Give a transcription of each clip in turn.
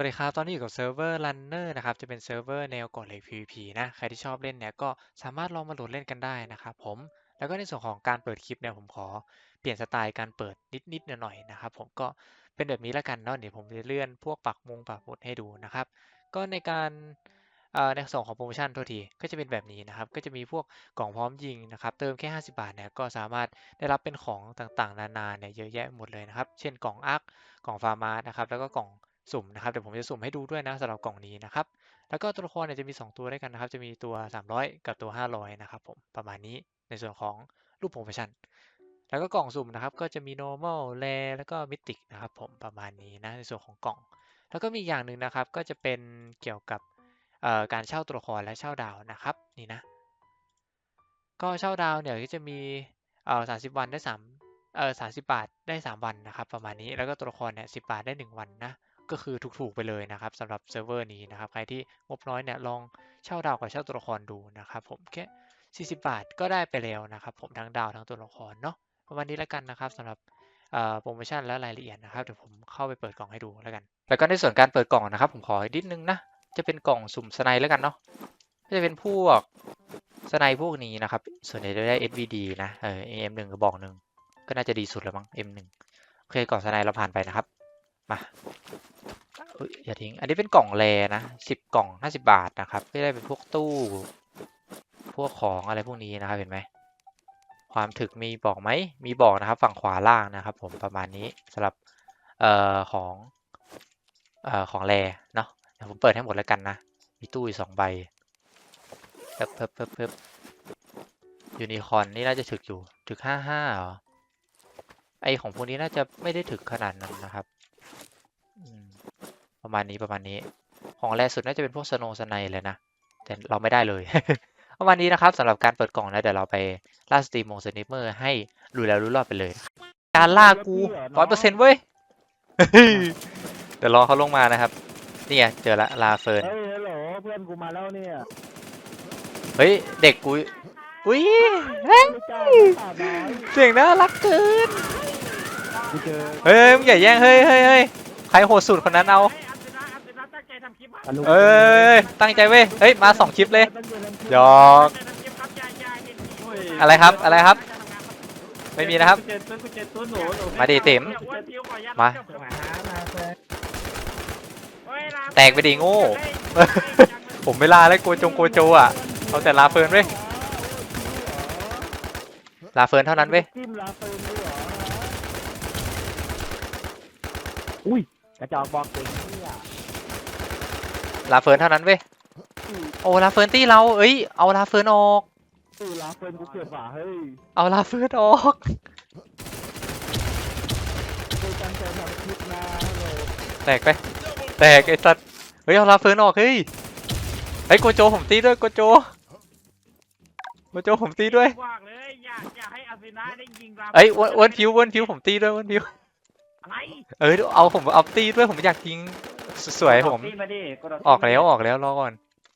สวัสดีครับ ตอนนี้อยู่กับเซิร์ฟเวอร์ Runner นะครับ จะเป็นเซิร์ฟเวอร์แนวก่อเหล็ก PVP นะ ใครที่ชอบเล่นเนี่ยก็สามารถลองมาโหลดเล่นกันได้นะครับผม แล้วก็ในส่วนของการเปิดคลิปเนี่ยผมขอเปลี่ยนสไตล์การเปิดนิดๆหน่อยๆนะครับผมก็เป็นแบบนี้ล้วกันเนาะ เดี๋ยวผมจะเลื่อนพวกปักมุงปักหมุดให้ดูนะครับ ก็ในการในส่วนของโปรโมชั่นโทษทีก็จะเป็นแบบนี้นะครับ ก็จะมีพวกกล่องพร้อมยิงนะครับ เติมแค่ 50 บาทเนี่ยก็สามารถได้รับเป็นของต่างๆ นานาเนี่ยเยอะแยะหมดเลยนะครับ เช่นกล่องอาร์คกล่องฟาร์มานะครับ แล้วก็กล่อง สุ่มนะครับเดี๋ยวผมจะสุ่มให้ดูด้วยนะสำหรับกล่องนี้นะครับ แล้วก็ตัวละครเนี่ยจะมี 2 ตัวด้วยกันนะครับ จะมีตัว 300 กับตัว 500 นะครับผมประมาณนี้ในส่วนของรูปโปรโมชั่นแล้วก็กล่องสุ่มนะครับ ก็จะมี normal rare แล้วก็ mythic นะครับผมประมาณนี้นะในส่วนของกล่อง แล้วก็มีอย่างหนึ่งนะครับ ก็จะเป็นเกี่ยวกับการเช่าตัวละครและเช่าดาวนะครับนี่นะก็เช่าดาวเนี่ยก็จะมีเอ่อ30วันได้3เอ่อ30บาทได้ 3 วันนะครับ ประมาณนี้แล้วก็ตัวละครเนี่ย10บาทได้ 1 วันนะ ก็คือถูกๆไปเลยนะครับสำหรับเซิร์ฟเวอร์นี้นะครับ ใครที่งบน้อยเนี่ยลองเช่าดาวกับเช่าตัวละครดูนะครับ ผมแค่40 บาทก็ได้ไปแล้วนะครับ ผมทั้งดาวทั้งตัวละครเนาะประมาณนี้แล้วกันนะครับสำหรับโปรโมชั่นและรายละเอียดนะครับเดี๋ยวผมเข้าไปเปิดกล่องให้ดูแล้วกัน แล้วก็ในส่วนการเปิดกล่องนะครับ ผมขออีกนิดนึงนะจะเป็นกล่องสุ่มสไนแล้วกันเนาะก็จะเป็นพวกสไนพวกนี้นะครับ ส่วนใหญ่จะได้ SVD นะเออ M1 กระบอกหนึ่งก็น่าจะดีสุดแล้วมั้ง M1 โอเคกล่องสไนเราผ่านไปนะครับ มาอยอย่าทิ้ง อันนี้เป็นกล่องแรนะสิบกล่องห้าสิบาทนะครับก็ได้เป็นพวกตู้ พวกของอะไรพวกนี้นะครับเห็นไหม ความถึกมีบอกไหม มีบอกนะครับฝั่งขวาล่างนะครับ ผมประมาณนี้สำหรับเอ่อของเอ่อของแรเนาะเดี๋ยวผมเปิดให้หมดแล้วกันนะ มีตู้อีกสองใบเพิ่บเพิ่บเพิ่บเพิ่บยูนิคอนนี่น่าจะถึกอยู่ถึกห้าห้าเหรอไอของพวกนี้น่าจะไม่ได้ถึกขนาดนั้นนะครับ ประมาณนี้ประมาณนี้ ของแรสุดน่าจะเป็นพวกสโนสไนเลยนะ แต่เราไม่ได้เลยประมาณนี้นะครับสำหรับการเปิดกล่องแล้วเดี๋ยวเราไปล่าสตรีมโมงสนิปเมอร์ให้รู้แล้วรู้รอดไปเลย การล่ากูร้อยเปอร์เซ็นต์เว้ยเดี๋ยวรอเขาลงมานะครับ นี่ไงเจอละลาเฟิร์นเฮ้ยฮัลโหลเพื่อนกูมาแล้วเนี่ยเฮ้ยเด็กกูอุ้ยไม่กล้าไม่กล้าน้อยเสียงน่ารักเกินกูเจอเฮ้ยมึงอย่าแย่งเฮ้ยเฮ้ยเฮ้ยใครโหดสุดคนนั้นเอาอนุ เอ้ยตั้งใจเว้ยเฮ้ยมาสองคลิปเลยตั้งใจทำคลิปหยอกอะไรครับอะไรครับ ไม่มีนะครับเจ็ดตัวกูเจ็ดตัวหนูหนูมาดิติ๋มมาหามาแฟนแตกไปดิโง่ผมไม่ลาแล้วโกจงโกโจอะเอาแต่ลาเฟิร์นเว้ยลาเฟิร์นเท่านั้นเว้ยจิ้มลาเฟิร์นด้วยเหรออุ้ยกระจอกบอกเก่งเนี่ย ลาเฟิร์นเท่านั้นเว้ยโอ้ลาเฟิร์นตี้เรา เอ้ย เอาลาเฟิร์นออกอุ้ยลาเฟิร์นกูเกิดว่ะเฮ้ยเอาลาเฟิร์นออกกูตั้งใจทำคลิปนะฮัลโหลแตกไป แตกไอ้สัตว์ เฮ้ยเอาลาเฟิร์นออกเฮ้ยไอ้ยโกโจผมตีด้วยโกโจ โกโจผมตีด้วย ว่างเลยอยากอยากให้อาซินะได้ยิงราเอ้ยอ้วนอ้วนผิวอ้วนผิวผมตีด้วยอ้วนผิว อะไร เอ้ยเอาผมเอาตีด้วยผมอยากยิง สวยๆผมตีมาดิกดออกแล้วออกแล้วรอก่อน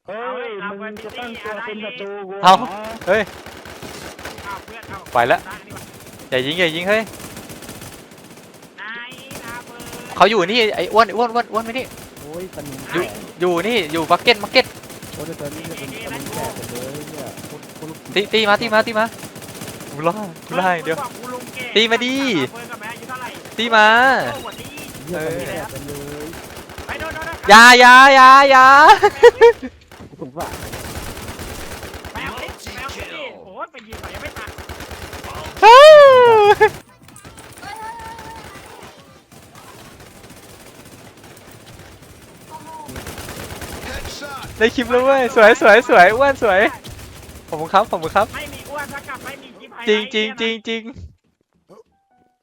เฮ้ยมึงจะตั้งตัวเป็นศัตรูกูเอาหรเฮ้ย เอาเพื่อนเอาไปละอย่ายิงอย่ายิงเฮ้ยนายนาเบิร์เขาอยู่นี่ไอ้อ้วนอ้วนอ้วนอ้วนไปนี่โอ้ยสนิมอยู่อยู่นี่อยู่บักเก็ตบักเก็ตโอ้ยตอนนี้จะเป็นสนิมแตกหมดเลยเนี่ยโคตรโคตรลูกตีตีมาตีมาตีมากูล่ากูล่าอย่างเดียว ตีมาดิเบิร์กับแม่อายุเท่าไหร่ตีมาโอ้หวัดดีเหี้ยสนิมแตกกันเลย ไปโดนโดนโดน อยาอยาอยาอยากูสงสารแมวติดแมวติดดิโอ้ยไปยิงหน่อยยังไม่ตัดได้คลิปแล้วเว้ยสวยสวยสวยอ้วนสวยขอบคุณครับขอบคุณครับ ไม่มีอ้วนถ้ากลับไม่มีคลิปไฮไลท์จริงจริงจริงจริง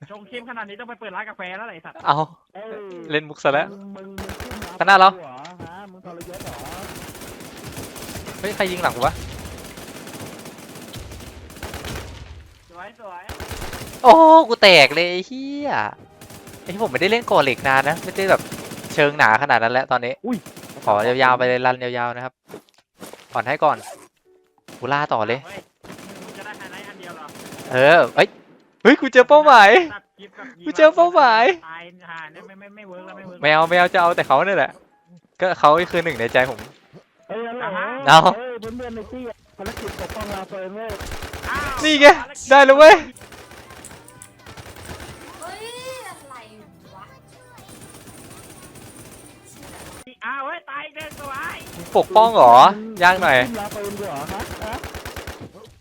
ชงคลิปขนาดนี้ต้องไปเปิดร้านกาแฟแล้วไหนสัตว์เอาเอ้ยเล่นมุกซะแล้วมึงมึงมึง ขึ้นมาข้างหน้าเราหรอฮะมึงทรยศเหรอเฮ้ย ใครยิงหลังกูวะ สวยสวยโอ้กูแตกเลยไอ้เฮียไอ้ที่ผมไม่ได้เล่นก่อเหล็กนานนะ ไม่ได้แบบเชิงหนาขนาดนั้นแล้วตอนนี้ ขอยาวๆไปเลยรันยาวๆนะครับก่อนให้ก่อนกูล่าต่อเลย ฮ้มึงจะได้ไฮไลท์อันเดียวเหรอเออเฮ้ยเฮ้ยกูเจอเป้าหมายตัด คลิปกับยิงกูเจอเป้าหมาย ตายห่าเนี่ยไม่ไม่ไม่เวิร์กแล้วไม่เวิร์กแมวแมวจะเอาแต่เขาเนี่ยแหละ ก็เขาคือหนึ่งในใจผม เอ้ยอะไรเอา เอ้ยเพื่อนๆในที่ภารกิจปกป้องลาเฟิร์นเว้ยอ้าวนี่ไงได้แล้วเว้ยเฮ้ย อะไรวะอ้าวเฮ้ยตายอีกเลยสวยปกป้องเหรอยากหน่อยลาเฟิร์นเหรอฮะฮะ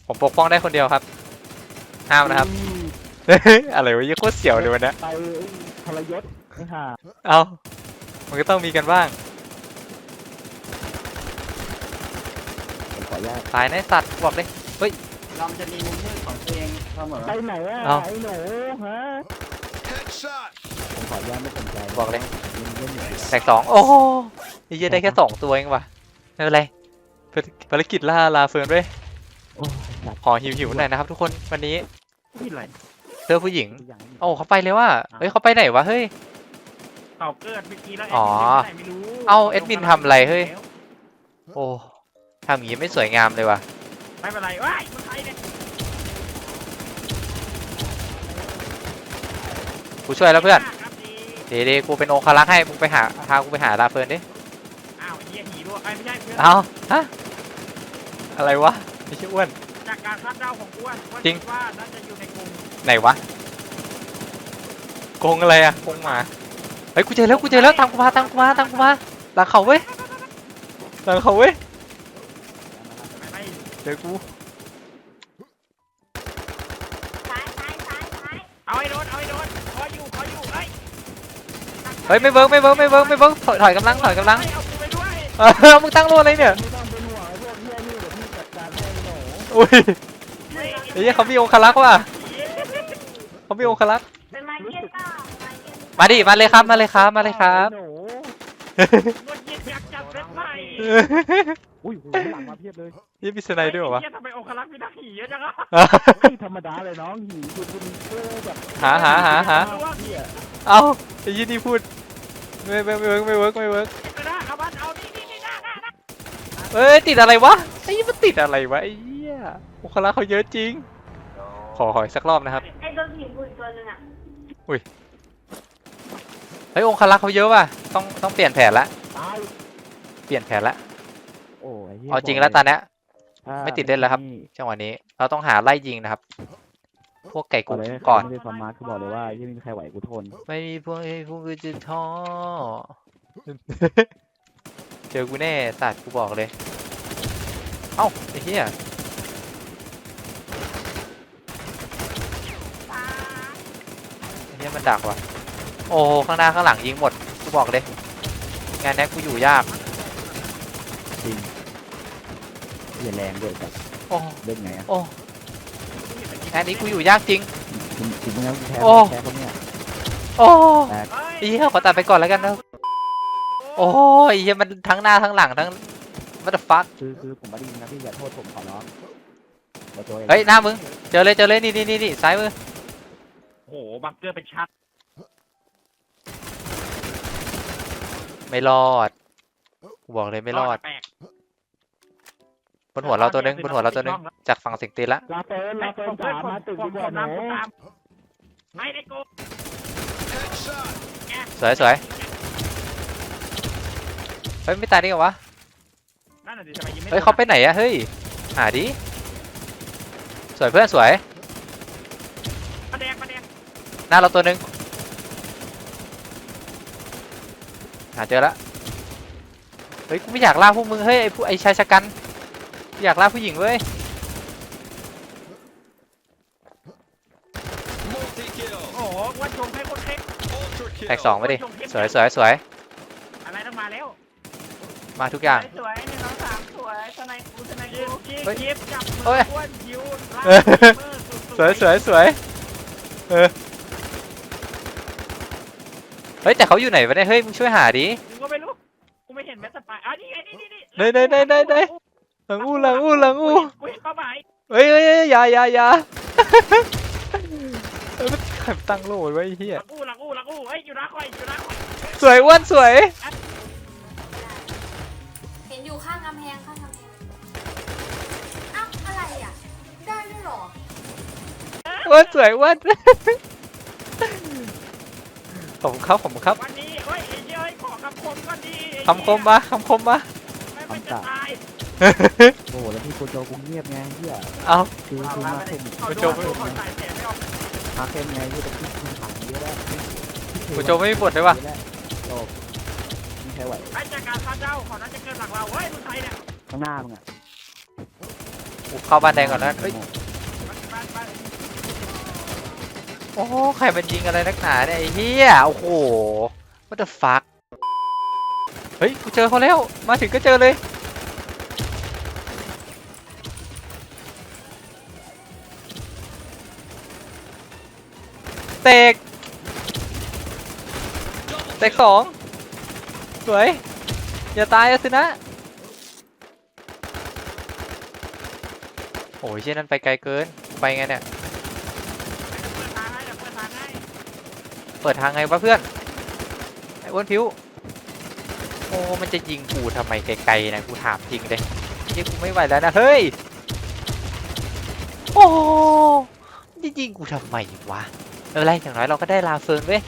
ผมปกป้องได้คนเดียวครับห้ามนะครับ อืม อะไรวะยี่โคตรเสียวเลยวันเนี้ยไปทรยศไอ้ห่าเอามันก็ต้องมีกันบ้าง ผมขออนุญาตตายในะไอ้สัตว์บอกเลย เราจะมีมุมมืดของตัวเองเสมอไปไหนอะเอาไอ้หนูฮะ Headshot. ผมขออนุญาตไม่สนใจบอกเลยเล่นเล่นอย่างเดียวแตกสองโอ้โหไอ้เหี้ยได้แค่สองตัวเองว่ะไม่เป็นไรภารกิจล่าลาเฟิร์นด้วยโอ้ยสัตว์ขอหิวหิวๆหน่อยนะครับทุกคนวันนี้นี่อะไร เสื้อผู้หญิงทุกอย่างไม่มีโอ้เขาไปเลยว่ะเฮ้ยเขาไปไหนวะเฮ้ย เขาเกิดเมื่อกี้แล้วอ๋อแดมินไปไหนไม่รู้เอ้าแอดมินทำอะไรเฮ้ย โอ้ทำอย่างงี้ไม่สวยงามเลยว่ะไม่เป็นไรว้ายมันใครเนี่ยกูช่วยแล้วเพื่อนครับดีเดี๋ยวๆกูเป็นองครักษ์ให้มึงไปหาพากูไปหาลาเฟิร์นดิอ้าวเหี้ยหีด้วยไอ้ยไม่ใช่เพื่อนเอาฮะอะไรวะไม่ใช่อ้วน จากการคาดเดาของอ้วนอ้วนจริง คิดว่าน่าจะอยู่ในกลุ่ม ไหนวะโกงอะไรอะโกงหมาเฮ้ยกูเจอแล้วกูเจอแล้วตามกูมาตามกูมาตามกูมาหลังเขาเว้ยหลังเขาเว้ยไม่ไม่เจอกูซ้ายซ้ายซ้ายซ้ายเอาไอ้โดนเอาไอ้โดนขออยู่ขออยู่เฮ้ยเฮ้ยไม่เวิร์กไม่เวิร์กไม่เวิร์กไม่เวิร์กถอยถอยกำลังถอยกำลังเฮ้เอากูไปด้วยเออมึงตั้งโลอะไรเนี่ยไม่ต้องเป็นห่วงไอ้พวกเฮียนี่เดี๋ยวพี่จัดการให้หนูอุ้ยไอ้เหี้ยเขามีองครักษ์ว่ะ เขามีองครักษ์เป็นไม้เก็ตเปล่าไม้เก็ตมาดิมาเลยครับมาเลยครับมาเลยครับ หนูนวดเย็นอยากจับเซ็ตใหม่อุ้ยโหหลังมาเพียบเลยยี่มีสไนด์ด้วยเหรอวะเหี้ยทำไมองคลักษ์มีหน้าหีเยอะจังอะเฮ้ยธรรมดาเลยน้องหิวคุณคุณเออแบบหาหาหาหาเฮียเอาไอ้ยี่นี่พูดไม่ไม่ไม่เวิร์กไม่เวิร์กไม่เวิร์กไปนะเอามันเอานี่นี่นี่นะนะนะเอ้ยติดอะไรวะไอ้ยี่มันติดอะไรวะไอ้เหี้ยองครักษ์เขาเยอะจริง ขอขออีกสักรอบนะครับไอ้ ตัวผีบุยตัวนึงอะเฮ้ยองครักษ์เขาเยอะว่ะต้องต้องเปลี่ยนแผนละตายเปลี่ยนแผนละโอ้ยเหี้ยเอาจริงแล้วตอนเนี้ย ถ้าไม่ติดเล่นแล้วครับ จังหวะนี้ เราต้องหาไล่ยิงนะครับ พวกไก่ก่กุอนกเลยก่อน ไม่ได้ฟอร์มาร์คือบอกเลยว่ายังไม่มีใครไหวกูทนไม่มีพวกไอ้พวกกูจะท้อ เจอกูแน่สัตว์กูบอกเลย เอ้าไอ้เหี้ยไอ้ เหี้ยมันดักว่ะ โอ้ข้างหน้าข้างหลังยิงหมดกูบอกเลยงานนี้กูอยู่ยาก จริงอย่าแรงด้วยกับโอ้ เล่นไงอะโอ้งานนี้กูอยู่ยากจริงจริงจริงแล้วแพ้โอ้ แพ้เขาเนี่ยโอ้เฮ้ยไอ้เหี้ยขอตัดไปก่อนแล้วกันนะโอ้ยไอ้เหี้ยมันทั้งหน้าทั้งหลังทั้งวัตฟักคือคือผมไม่ได้ยินนะพี่อย่าโทษผมขอร้องขอโทษเฮ้ยหน้ามึงเจอเลยเจอเลยนี่นี่นี่นี่ซ้ายมือ โอ้โหบังเกอร์เป็นชัดไม่รอดกูบอกเลยไม่รอด แปลกบนหัวเราตัวนึงบนหัวเราตัวนึงจากฝั่งสิงตีนละลาเฟิร์นลาเฟิร์นจ๋ามาตึกดีกว่าหนูไม่ได้โกง Headshot. สวยสวยเฮ้ยไม่ตายได้ไงวะนั่นน่ะดิทำไมยิงไม่เฮ้ยเขาไปไหนอะเฮ้ยหาดิสวยเพื่อนสวย มาแดงมาแดง หน้าเราตัวนึงหาเจอละเฮ้ยกูไม่อยากล่าพวกมึงเฮ้ยไอ้ผู้ไอ้ชายชะกันอยากล่าผู้หญิงเว้ย Multi kill. โอ้โหวันชงให้คนเค้ก Ultra แตก kill. สองไปดิสวยสวยสวยอะไรต้องมาแล้วมาทุกอย่าง สวยหนึ่งสองสามสวยสไนกูสไนยิกูบยิบเฮ้ยยิบจับมืเฮ้อยอ้วนยิวลากเออมือสุดๆสวยสวยสวยเออเฮ้ยแต่เขาอยู่ไหนวะเนี่ยเฮ้ยมึงช่วยหาดิ กูก็ไม่รู้ กูไม่เห็นแม้แต่ปลายอะนี่ไงนี่นี่นี่ไหนไหนไหนไหนไหนหลังอู้หลังอู้หลังอู้กูเห็นเป้าหมายเฮ้ยเฮ้ยเฮ้ยอย่าอย่าอย่าเออมันใครตั้งโลดไว้ไอ้เฮียหลังอู้หลังอู้หลังอู้เฮ้ยอยู่หน้าคอยอยู่หน้าคอยสวยอ้วนสวย เห็นอยู่ข้างกำแพงข้างกำแพงอ้าวอะไรอะ ได้ด้วยเหรอ อ้วนสวยอ้วน ขอบคุณครับขอบคุณครับวันนี้เฮ้ยไอ้เหี้ยเฮ้ยขอคำคมผมก็ดีไอ้คำคมมาคำคมมา ไม่ไม่จะตายโอ้โหแล้วพี่โกโจกูเงียบไงเฮียเอา คือคือมาเข้มเขาโอ้โดโหนเขาใส่เสียไม่ออกมาเข้มไงที่ตะกี้มันถังเยอะแล้วกูโจไม่มีบทด้วยวะโจไม่ใช่ไหวไอ้จากการพาเจ้าขอนั้นจะเกินหลังเราเฮ้ยมึงไทยเนี่ยข้างหน้ามึงอะกูเข้าบ้านแดงก่อนนะเอ้ย ไปไป โอ้ใครมันยิงอะไรนักหนาเนี่ยไอ้เหี้ย โอ้โห what the fuck เฮ้ย กูเจอเขาแล้ว มาถึงก็เจอเลย เตก เตกสองสวย อย่าตายอะสินะ โอ้ยเช่นนั้นไปไกลเกิน ไปไงเนี่ย เปิดทางให้เดี๋ยวเปิดทางให้ เปิดทางไงวะเพื่อน ไอ้อ้วนผิว โอ้ มันจะยิงกูทำไมไกลๆนะกูถามจริงเลยยิงกูไม่ไหวแล้วนะ เฮ้ย โอ้จะยิงกูทำไมวะไม่เป็นไรอย่างน้อยเราก็ได้ลาเฟิร์นเว้ย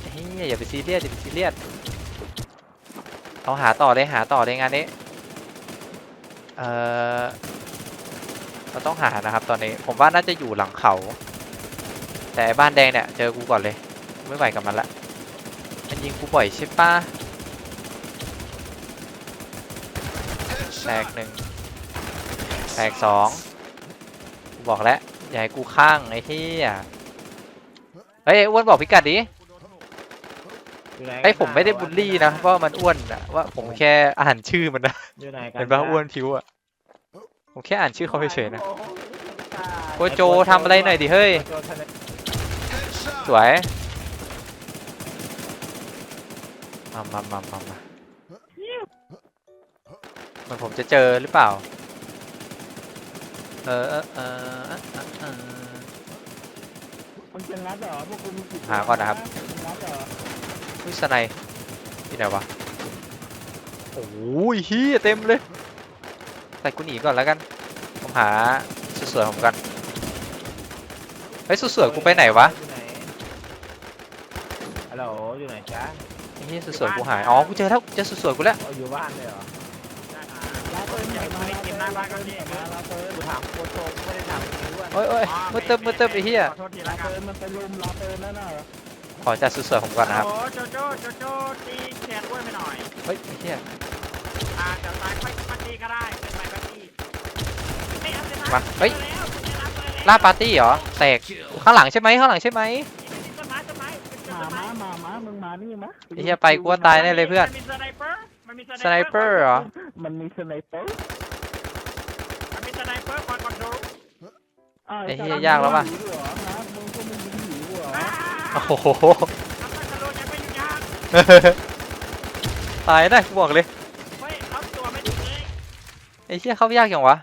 เฮ้ยอย่าไปซีเรียสอย่าไปซีเรียสเอาหาต่อเลยหาต่อเลยงานนี้ เอ่อเราต้องหานะครับตอนนี้ ผมว่าน่าจะอยู่หลังเขา แต่ไอ้บ้านแดงเนี่ยเจอกูก่อนเลย ไม่ไหวกับมันละ มันยิงกูบ่อยใช่ปะแตก Headshot. หนึ่งแตกสองกูบอกแล้วอย่าให้กูข้างไอ้เหี้ยเฮ้ยไอ้อ้วนบอกพิกัดดิไอ้ยผมไม่ได้บูลลี่นะว่ามันอ้วนนะว่าผมแค่อ่านชื่อมันนะอยู่ไหนกันเห็นปะอ้วนผิวอะผมแค่อ่านชื่อเขาเฉยๆนะ โกโจทำอะไรหน่อยดิเฮ้ยส Headshot. วยมามามามามาเหมือนผมจะเจอหรือเปล่าเออเออเออเออเออเออ มันเป็นรัดเหรอพวกคุณมีกี่หาก่อนนะครับ เป็นรัดเหรออุ้ยสไนด์ที่ไหนวะ โอ้ยเฮียเต็มเลย ใส่กูหนีก่อนแล้วกัน ผมหาสุดสวยผมกัน เฮ้ยสุดสวยกูไปไหนวะอยู่ไหน ฮัลโหลอยู่ไหนจ๊ะไอ้เฮียสุดสวยกูหาย อ๋อ กูเจอแล้วเจอสุดสวยกูแล้ว เอาอยู่บ้านเลยเหรอลาเปิดใหญ่มาเก็บหน้าบ้านก็ดีมาลาเปิดกูถามโคโชกูไม่ได้ถามมึงด้วยโอ้ยโอ้ยมืดเติมมืดเติมไอ้เฮียขอโทษทีลาละกันเปิดมันไปรุมลาเปิดนั่นน่ะเหรอขอจัดสุดสวยผมก่อนนะครับ โอ้โจโจโจโจตีแขนอ้วนไปหน่อยเฮ้ยไอ้เฮียอ่าเดี๋ยวตายค่อยมาตีก็ได้เป็นไรก็ตีไม่เอาเลยนะมาเฮ้ยจอแล้วเจอแล้วเจอแล้วล่าปาร์ตี้เหรอแตกข้างหลังใช่ไหมข้างหลังใช่ไหมต้นไม้ต้นไม้เจอ มา ต้นไม้ มามามามึงมานี่มะไอ้เฮียไปกูว่าตายแน่เลยเพื่อน มันมีสไนเปอร์มันมีสไนเปอร์เหรอ มันมีสไนเปอร์มันมีสไนเปอร์คอยคอนโทรลอ้าวไอ้เหี้ยยากแล้วว่ะมึงหิวเหรอฮะมึงก็ไม่ยิงหิวเหรออ้าโอ้โหทำให้กระโดดยังไม่หยุดยั้งตายนะกูบอกเลยเฮ้ยเอาตัวไม่ถึงเลยไอ้เฮียเข้ายากอย่างวะ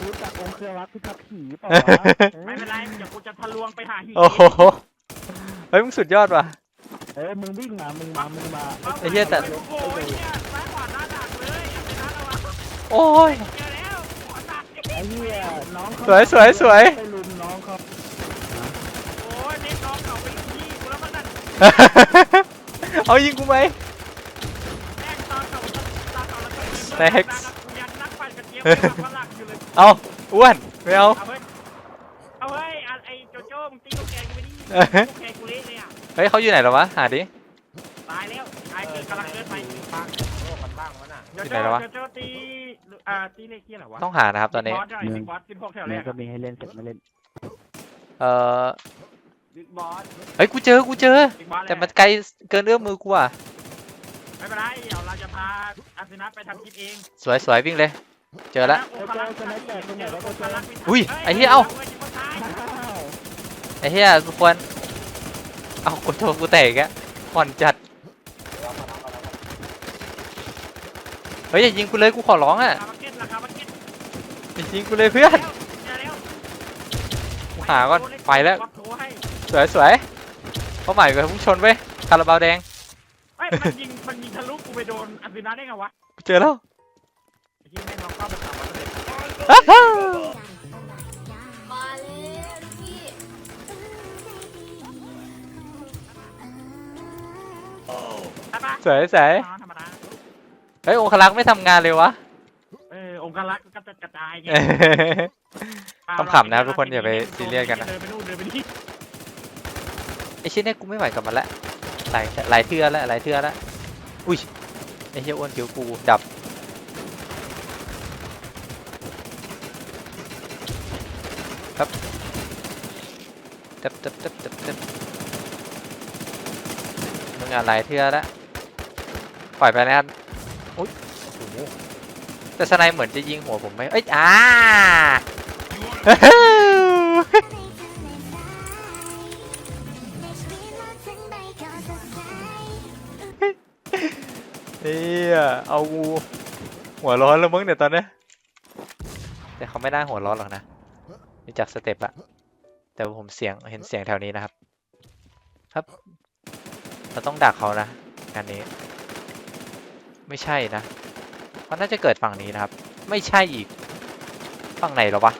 รู้จักองค์เครือรักพิทักษ์ผีเปล่าวะไม่เป็นไรเดี๋ยวกูจะทะลวงไปหาหินโอ้โห เฮ้ยมึงสุดยอดว่ะ เออมึงวิ่งมา มึงมา มึงมาไอ้เหี้ยแต่ โอ้โหไอ้เหี้ยซ้ายขวาหน้าดักเลยเอาไปนั้นแล้ววะโอ้ย เจอแล้วหัวดักไอ้เหี้ยน้องเขาสวยสวยสวย ไปลุมน้องเขาโอ้ยเน็ตน้องเขาไปที่กูแล้วมันนั่นเอายิงกูไหม แม่งตอนเขาตอนเขาแล้วก็ยิงแท็กกูยังนักปั่นกระเจี๊ยบกับฝรั่งอยู่เลย เอาอ้วนไม่เอา เอาเฮ้ย เอาเฮ้ยไอ้โจโจ้มึงตีลูกแกกูไปดิเอ้ยลูกแก ฮ้ยเขาอยู่ไหนแล้ววะหาดิ ตายแล้วตายเกิดกำลังเกิดไปปังโลกมันบ้างวะน่ะโจอยู่ไหนโจ้แล้ววะโจโจ้ตีอ่าตีเลขที่อะไรวะต้องหานะครับตอนนี้ บอสด้วยบิ๊กบอสสิบหกแถวแรเนี่ยกก็อะมีให้เล่นเสร็จไม่เล่นเอ่อบิ๊กบอสเฮ้ยกูเจอกูเจอ บิ๊กบอสเลยแต่มันไกลเกินเอื้อมมือกูอะไม่เป็นไรเดี๋ยวเราจะพาอาร์เซนัสไปทำคลิปเองสวยสวยวิ่งเลย เจอแล้วโอ้โหจะไหนแตกตรงไหนแล้วก็เจออุ้ยไอ้เหี้ยเอ้าอ้าวไอ้เหี้ยกูควร เอากูโทรกูแตกอะผ่อนจัด เฮ้ยอย่ายิงกูเลยกูขอร้องอะราคามาร์เก็ตราคามาร์เก็ตอย่ายิงกูเลยเพื่อนเจอแล้วกูหาก่อนไปแล้วบอสโทรให้สวยสวยเป้าหมายคือพุ่งชนเว้ยคาราบาวแดงเฮ้ยมันยิงมันยิงทะลุกูไปโดนอาร์เซนัสได้ไงวะกูเจอแล้ว ไอ้ที่แม่งเราเข้าไปสามร้อยเปอร์เซ็นต์อ้าว วยสวยธรรมดาเฮ้ยองคลักษ์ไม่ทำงานเลยวะ เออองค์การรักษ์ก็จะกระจายไงขำๆนะครับทุกคนอย่าไปซีเรียสกันนะ เดินไปนู่นเดินไปนี่ไอชิ้นเนี้ยกูไม่ไหวกับมันละหลายหลายเทือแล้วหลายเทือแล้วอุ้ยไอเฮียอ้วนคิวกูดับครับดับดับดับดับดับมึงอะหลายเทือแล้ว ปล่อยไปนะครับอุ้ยโอ้โหแต่สไนเหมือนจะยิงหัวผมไหมเอ้ยอ่าเฮียเอากูหัวร้อนแล้วมึงเนี่ยตอนเนี้ยแต่เขาไม่ได้หัวร้อนหรอกนะนี่จากสเต็ปอะแต่ว่าผมเสียงเห็นเสียงแถวนี้นะครับ ครับ เราต้องดักเขานะงานนี้ ไม่ใช่นะมันน่าจะเกิดฝั่งนี้นะครับ ไม่ใช่อีก ฝั่งไหนหรอวะ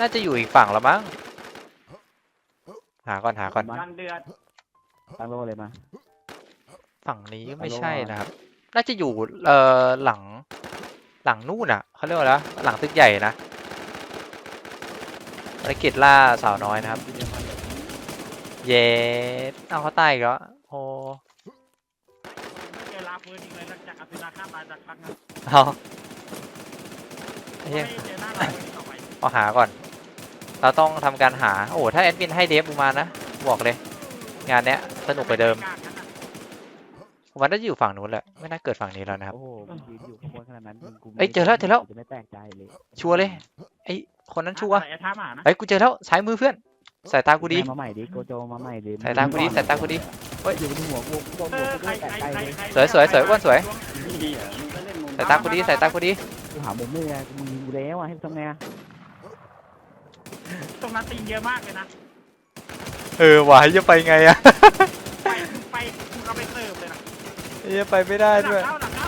น่าจะอยู่อีกฝั่งแล้วมั้ง หาก่อนหาก่อนกันเดือดตั้งโลเลยมาฝั่งนี้ก็ไม่อารมณ์ใช่ว่านะครับ น่าจะอยู่เอ่อหลัง หลังนู่นอะเขาเรียกว่าอะไรวะหลังตึกใหญ่นะภารกิจล่าสาวน้อยนะครับ เย้เอาเขาตายอีกแล้ว ตายจากครั้งนั้นเอาเฮ้ไม่ยเจอหน้าลาฟื้นต่อไปเอาหาก่อน เราต้องทำการหา โอ้โหถ้าแอดมินให้เดฟกูมานะ บอกเลย งานเนี้ยสนุกกว่าเดิมผมว่าน่าจะอยู่ฝั่งนู้นแหละ ไม่น่าเกิดฝั่งนี้แล้วนะครับ โอ้โหมันยืนอยู่ข้างบนขนาดนั้นมึงกูไม่เอ้ยเจอแล้วเจอแล้วจะไม่แปลกใจเลยชัวร์เลย ไอคนนั้นชัวร์ไอ้ท่าหมานะเฮ้ยกูเจอแล้วซ้ายมือเพื่อน สายตากูดี มาใหม่ดิโกโจมาใหม่ดิสายตากูดี สายตากูดีเฮ้ยอยู่บนหัวกูโดนเอหัวอกูใครไม่แปลกใครใจใครเลยใครสวยสวยสวยอ้วนสวยสายตากูดีสายตากูดีกูหามุมไม่ได้มึงยิงกูแล้วอะให้ทำไงอะตรงนั้นตีนเยอะมากเลยนะ เออว่ะจะไปไงอะไปไปคุณเอาไปเสิร์ฟเลยนะจะไปไม่ได้ด้วยหลังเข้าหลังเข้า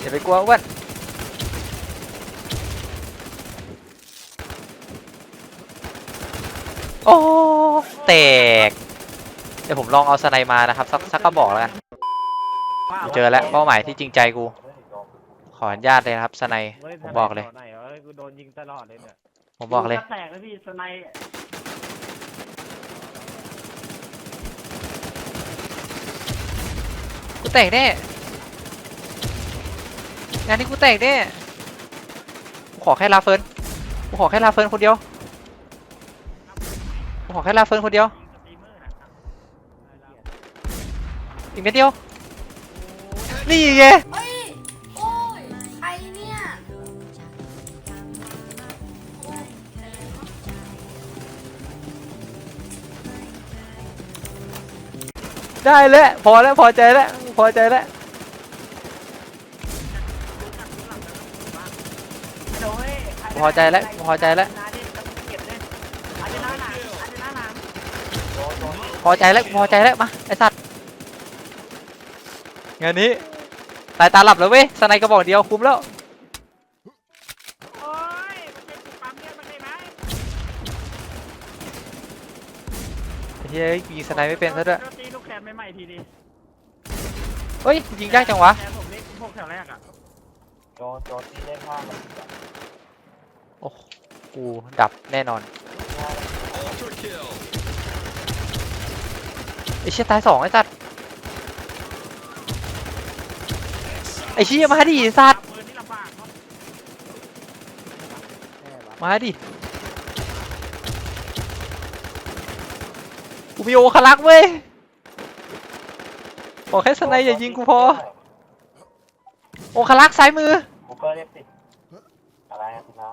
อย่าไปกลัวอ้วน โอ้แตก เดี๋ยวผมลองเอาสไนมานะครับ สักสักกระบอกแล้วกันเจอแล้วเป้าหมายที่จริงใจกู ขออนุญาตเลยนะครับสไนผมบอกเลยไหนวะกูโดนยิงตลอดเลยเนี่ยผมบอกเลยแตกแล้วพี่สไนกูแตกแน่งานนี้กูแตกแน่กูขอแค่ลาเฟิร์นกูขอแค่ลาเฟิร์นคนเดียวกู ขอแค่ลาเฟิร์นคนเดียวสตรีมเมอร์นะครับอีกเม็ดเดียว นี่ไงเอ้ย โอ้ย ใครเนี่ยโอ้ยได้แล้ว พอแล้ว พอใจแล้ว พอใจแล้วโอ้ยพอใจแล้ว พอใจแล้ว นาดิเก็บเลยอาจจะน่าหนังอาจจะน่าหนัง พอใจแล้วพอใจแล้วมาไอสัตว์งานนี้สายตาหลับแล้วเว้ยสไนกระบอกเดียวคุ้มแล้วโอ้ยมันเป็นจุดปั๊มเลือดมันเลยไหมเฮ้ยยิงสไนไม่เป็นซะด้วยตีลูกแขนใหม่ๆทีดีเฮ้ยยิงยากจังวะแขนผมเล็กพวกแถวแรกอะโอ้กูดับแน่นอน Ultra kill. ไอเชี่ยตายสองไอ้สัตว์ไอเชี่ยมาดิไอ้สัตว์ปืนนี่ลำบากเนาะแค่วะมาดิกูมีโอคารักเว้ยบอกแค่สไนอย่ายิงกูพอ โอคารักซ้ายมือกูก็เรียกสิอะไรอะคุณน้า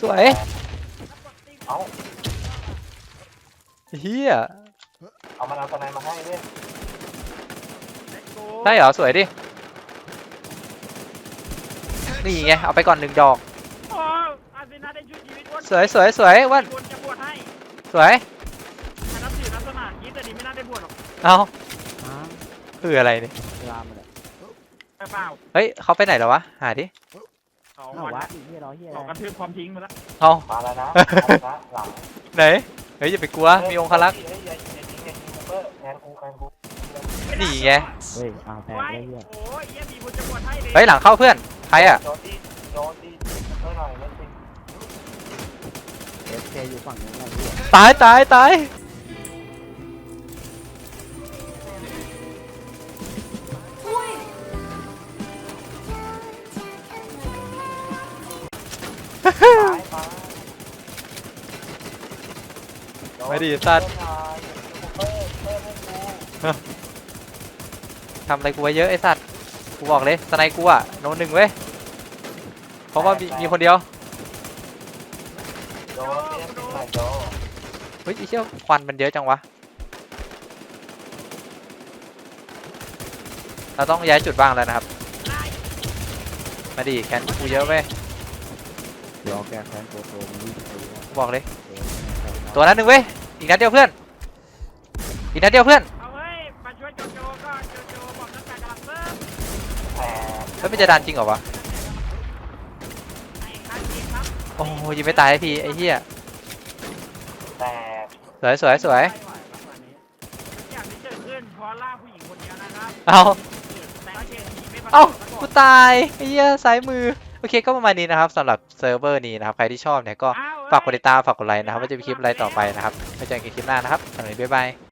สวย เอาเฮียเอามันเอาตะไนมาให้ด้วยได้เหรอ สวยดิ นี่ไง เอาไปก่อนหนึ่งดอก โอ้อาร์เซนอลได้ช่วยชีวิตอ้วนสวยสวยสวยอ้วันบวชจะบวชให้สวยแต่นับถือนับสนาคิดแต่ดีไม่น่าได้บวชหรอกเอาอ้าวคืออะไรเนี่ยเวลามันอะแต่เปล่าเฮ้ยเขาไปไหนแล้ววะ หาดิ เขสองเอาวันวะละอีกนี่รอเฮียบอกกระทืบความทิ้งไปแล้วเอามาแล้วนะนะหลังไหนเฮ้ยอย่าไปกลัวมีองคลักษ์เฮ้ยอย่าอย่ายิงอย่ายิงเบอร์แงนกูแงนกูนี่ไงเฮ้ยเอาแพ้ไว้ได้เฮียโอ้ยเยี่ยมีบุญจะบวชให้เลยเฮ้ยหลังเข้าเพื่อนใครอะโดนดีโดนดีเท่าหน่อยเล่นสิเอฟเคอยู่ฝั่งนู้นนะเฮียตายตายตาย ไม่ดีสัตว์เบอร์เบอร์เล่นกูทำอะไรกูไว้เยอะไอ้สัตว์ กูบอกเลยสไนกูอะโนนหนึ่งเว้ย เพราะว่ามีมีคนเดียว โดนเล่นสิไหนโดนเฮ้ยไอ้เชี่ยควันมันเยอะจังวะ เราต้องย้ายจุดบ้างแล้วนะครับ มาดิแคนกูเยอะเว้ยเดี๋ยวเอา แกแคนโปรโตมันวิ่งไปว่ากูบอกเลยเออตัวนั้นหนึ่งเว้ย อีกนัดเดียวเพื่อน อีกนัดเดียวเพื่อนเอาเฮ้ยมาช่วยโจโจก็โจโจบอกนักการกำลังเบิ้มแต่เฮ้ยมันจะดันจริงเหรอวะ ไอ้คันจริงครับโอ้ยยิงไม่ตายไอ้พี่ไอ้เหี้ยแต่สวยสวยสวยไม่ไหวครับวันนี้ทุกอย่างที่เกิดขึ้นเพราะล่าผู้หญิงคนเดียวนะครับเอาแต่ก็เกมนี้ไม่ประสบเอ้าประสกูบตายไอ้เหี้ยซ้ายมือ โอเคก็ประมาณนี้นะครับสำหรับ เซิร์ฟเวอร์นี้นะครับ ใครที่ชอบเนี่ยก็อ้วเอ้ยฝากกดติดตามฝากกดไลค์นะครับว่าจะมีคลิปอะไรต่อไปนะครับไว้เจอกันคลิปหน้านะครับสำหรับวันนี้บ๊ายบาย